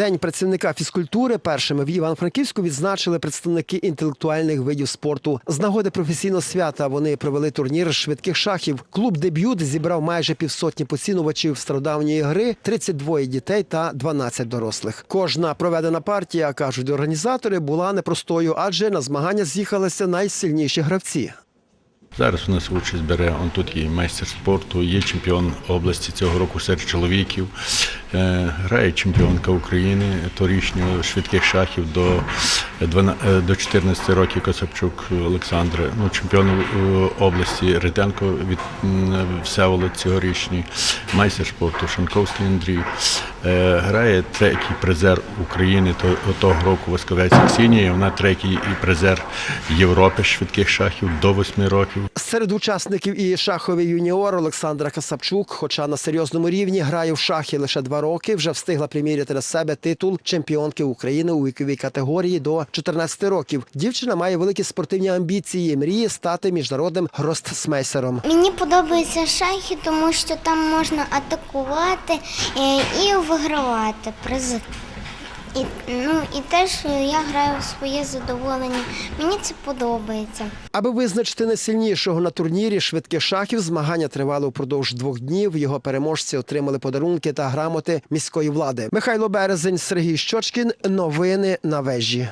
День працівника фізкультури першими в Івано-Франківську відзначили представники інтелектуальних видів спорту. З нагоди професійного свята вони провели турнір швидких шахів. Клуб дебют зібрав майже півсотні поцінувачів стародавньої гри, 32 дітей та 12 дорослих. Кожна проведена партія, кажуть організатори, була непростою, адже на змагання з'їхалися найсильніші гравці. Зараз у нас участь бере он тут є майстер спорту, є чемпіон області цього року серед чоловіків. Е, Грає чемпіонка України торічнього швидких шахів до, 12, е, до 14 років Косапчук Олександра, ну, чемпіон е, області Ритенко від Всеволод цьогорічний, майстер спорту Шанковський Андрій. Е, Грає третій призер України то- того року Восковець Ксенія. Вона третій і призер Європи швидких шахів до 8 років. Серед учасників і шаховий юніор Олександра Касапчук, хоча на серйозному рівні грає в шахи лише два роки, вже встигла приміряти на себе титул чемпіонки України у віковій категорії до 14 років. Дівчина має великі спортивні амбіції, мріє стати міжнародним гростсмейсером. Мені подобаються шахи, тому що там можна атакувати е, і вигравати призи. І, ну, і теж я граю в своє задоволення. Мені це подобається. Аби визначити найсильнішого на турнірі швидких шахів, змагання тривали упродовж двох днів. Його переможці отримали подарунки та грамоти міської влади. Михайло Березень, Сергій Щочкін. Новини на вежі.